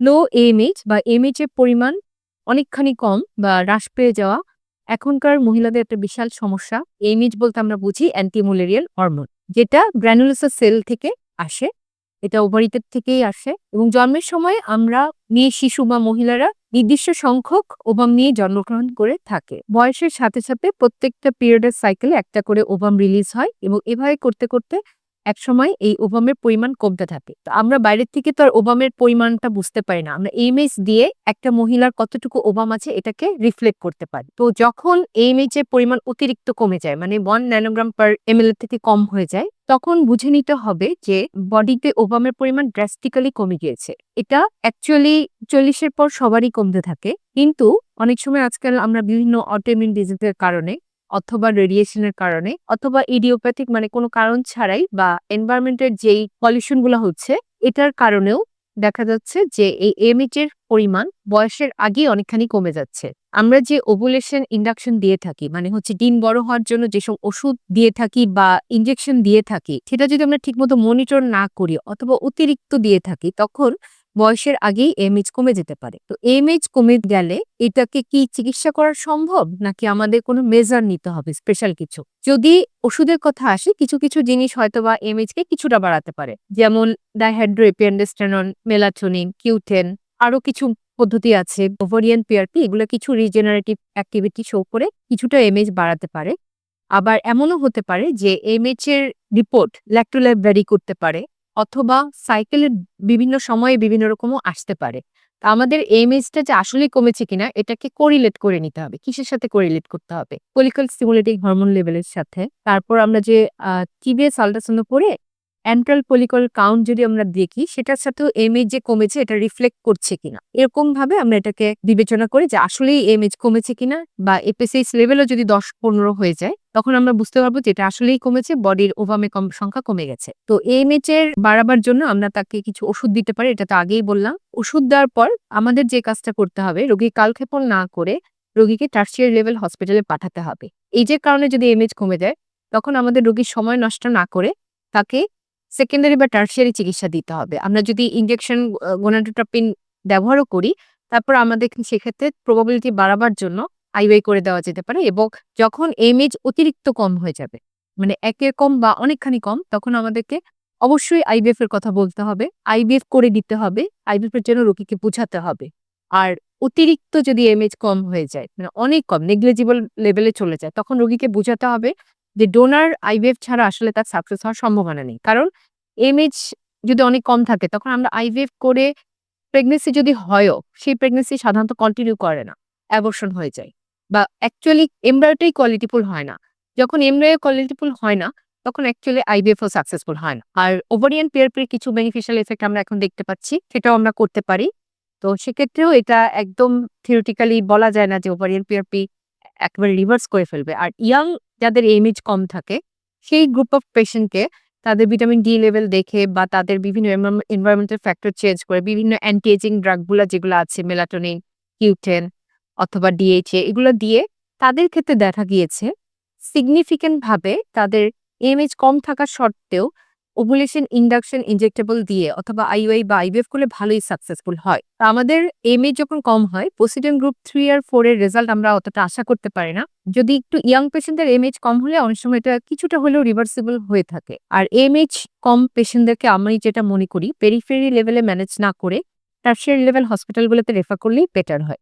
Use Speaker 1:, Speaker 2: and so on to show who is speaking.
Speaker 1: লো AMH বা MH এর পরিমাণ অনেকখানি কম বা হ্রাস পেয়ে যাওয়া এখনকার মহিলাদের একটা বিশাল সমস্যা। এএমএইচ বলতে আমরা বুঝি অ্যান্টি ম্যালেরিয়াল হরমোন। যেটা গ্র্যানুলোসার সেল থেকে আসে। এটা ওভারিতে থেকেই আসে এবং জন্মের সময় আমরা মেয়ে শিশু বা মহিলারা নির্দিষ্ট সংখ্যক ওভাম নিয়ে জন্মগ্রহণ করে থাকে। বয়সের সাথে, সাথে প্রত্যেকটা পিরিয়ডের সাইকেলে একটা করে ওভাম রিলিজ হয় এবং এভাবে করতে, করতে একসময় এই ওভামের পরিমাণ কমতে থাকে। তো আমরা বাইরের থেকে তো আর ওভামের পরিমাণটা বুঝতে পারি না। আমরা এএমএইচ দিয়ে একটা মহিলার কতটুকু ওভাম আছে এটাকে রিফ্লেক্ট করতে পারি। তো যখন এএমএইচ এর পরিমাণ অতিরিক্ত কমে যায় মানে ওয়ান ন্যানোগ্রাম পার এর থেকে কম হয়ে যায়, তখন বুঝে নিতে হবে যে বডিতে ওভামের পরিমাণ ড্রাস্টিক্যালি কমে গিয়েছে। এটা অ্যাকচুয়ালি চল্লিশের পর সবারই কমতে থাকে। কিন্তু অনেক সময় আজকাল আমরা বিভিন্ন অটোইমিউন ডিজিজ এর কারণে অথবা রেডিয়েশনের কারণে অথবা ইডিওপ্যাথিক মানে কোনো কারণ ছাড়াই বা এনভায়রনমেন্ট এর যেই পলিউশনগুলা হচ্ছে, এটার কারণেও দেখা যাচ্ছে যে এই এএমএইচ এর পরিমাণ বয়সের আগে অনেকখানি কমে যাচ্ছে। আমরা যে ওভুলেশন ইন্ডাকশন দিয়ে থাকি মানে হচ্ছে ডিম বড় হওয়ার জন্য যেসব ওষুধ দিয়ে থাকি বা ইনজেকশন দিয়ে থাকি, সেটা যদি আমরা ঠিকমতো মনিটর না করি অথবা অতিরিক্ত দিয়ে থাকি, তখন বয়সের আগেই এএমএইচ কমে যেতে পারে। তো এএমএইচ কমে গেলে এটাকে কি চিকিৎসা করা সম্ভব নাকি আমাদের কোনো মেজার নিতে হবে স্পেশাল কিছু? যদি ওষুধের কথা আসে কিছু, কিছু জিনিস হয়তো হয়তোবা এএমএইচ কে কিছুটা বাড়াতে পারে। যেমন ডাইহাইড্রোএপিয়ান্ডেস্টেরন, মেলাটোনিন, কিউটেন আরও কিছু পদ্ধতি আছে। ওভারিয়ান পিআরপি এগুলো কিছু রিজেনারেটিভ অ্যাক্টিভিটি শো করে কিছুটা এএমএইচ বাড়াতে পারে। আবার এমনও হতে পারে যে এএমএইচ এর রিপোর্ট ল্যাক্টোল্যাব ভ্যারি করতে পারে অথবা সাইকেলের বিভিন্ন সময়ে বিভিন্ন রকমও আসতে পারে। তো আমাদের এএমএইচটা যে আসলেই কমেছে কিনা, এটাকে কোরিলেট করে নিতে হবে। কিসের সাথে কোরিলেট করতে হবে? ফলিকল স্টিমুলেটিং হরমোন লেভেলের সাথে। তারপর আমরা যে টিবিএস আল্ট্রাসাউন্ড করে অ্যান্ট্রাল পলিকল কাউন্ট যদি আমরা দেখি, সেটার সাথেও এএমএইচ যে কমেছে, এটা রিফ্লেক্ট করছে কিনা। এরকম ভাবে আমরা এটাকে বিবেচনা করি যে আসলেই এএমএইচ কমেছে কিনা, বা এপিএসএইচ লেভেলও যদি দশ পনেরো হয়ে যায় তখন আমরা বুঝতে পারব যে এটা আসলেই কমেছে, বডির ওভামে কম, সংখ্যা কমে গেছে। তো এএমএইচ এর বাড়াবার জন্য আমরা তাকে কিছু ওষুধ দিতে পারি, এটা তো আগেই বললাম। ওষুধ দেওয়ার পর আমাদের যে কাজটা করতে হবে, রোগী কালক্ষেপণ না করে রোগীকে টার্সিয়ারি লেভেল হসপিটালে পাঠাতে হবে। এই যে কারণে যদি এএমএইচ কমে যায়, তখন আমাদের রোগীর সময় নষ্ট না করে তাকে সেকেন্ডারি বা টার্সিয়ারি চিকিৎসা দিতে হবে। আমরা যদি ইনজেকশন আ গোনাডোট্রপিন ব্যবহারও করি, তারপর আমাদের সেক্ষেত্রে প্রবাবিলিটি বাড়াবার জন্য আইওআই করে দেওয়া যেতে পারে এবং যখন এএমএইচ অতিরিক্ত কম হয়ে যাবে মানে একের কম বা অনেকখানি কম, তখন আমাদেরকে অবশ্যই আইভিএফ এর কথা বলতে হবে। আইভিএফ করে দিতে হবে। আইভিএফ এর জন্য রোগীকে বোঝাতে হবে। আর অতিরিক্ত যদি এএমএইচ কম হয়ে যায় মানে অনেক কম নেগলেজিবল লেভেলে চলে যায়, তখন রোগীকে বোঝাতে হবে যে ডোনার আইভিএফ ছাড়া আসলে তার সাকসেস হওয়ার সম্ভাবনা নেই। কারণ এএমএইচ যদি অনেক কম থাকে, তখন আমরা আইভিএফ করে প্রেগন্যান্সি যদি হয়ও, সেই প্রেগন্যান্সি সাধারণত কন্টিনিউ করে না। অ্যাবরশন হয়ে যায় বা অ্যাকচুয়ালি এমব্রায়োটাই কোয়ালিটিফুল হয় না। যখন এমব্রায়ো কোয়ালিটিফুল হয় না তখন অ্যাকচুয়ালি আইভিএফ ও সাকসেসফুল হয় না। আর ওভারিয়ান পিআরপির কিছু বেনিফিশিয়াল এফেক্ট আমরা এখন দেখতে পাচ্ছি সেটাও আমরা করতে পারি। তো সেক্ষেত্রেও এটা একদম থিওরিটিক্যালি বলা যায় না যে ওভারিয়ান পিআরপি একবার রিভার্স করে ফেলবে। আর ইয়াং যাদের এএমএইচ কম থাকে সেই গ্রুপ অফ পেশেন্টকে তাদের ভিটামিন ডি লেভেল দেখে বা তাদের বিভিন্ন এনভায়রন এনভায়রনমেন্টাল ফ্যাক্টর চেঞ্জ করে বিভিন্ন অ্যান্টি এজিং ড্রাগ যেগুলো আছে মেলাটোনিন, কিউটেন অথবা ডিএইচএ এগুলো দিয়ে তাদের ক্ষেত্রে দেখা গিয়েছে সিগনিফিক্যান্ট ভাবে তাদের এএমএইচ কম থাকা সত্ত্বেও ওভুলেশন ইন্ডাকশন ইনজেক্টেবল দিয়ে অথবা আইওআই বা আইভিএফ করলে ভালোই সাকসেসফুল হয়। তো আমাদের এএমএইচ যখন কম হয় পোসিডন গ্রুপ থ্রি আর ফোর এর রেজাল্ট আমরা অতটা আশা করতে পারি না। যদি একটু ইয়াং পেশেন্টদের এএমএইচ কম হলে অনেক সময় এটা কিছুটা হলেও রিভার্সিবল হয়ে থাকে। আর এএমএইচ কম পেশেন্টদেরকে আমি যেটা মনে করি পেরিফেরি লেভেলে ম্যানেজ না করে টার্সিয়ারি লেভেল হসপিটালগুলোতে রেফার করলেই বেটার হয়।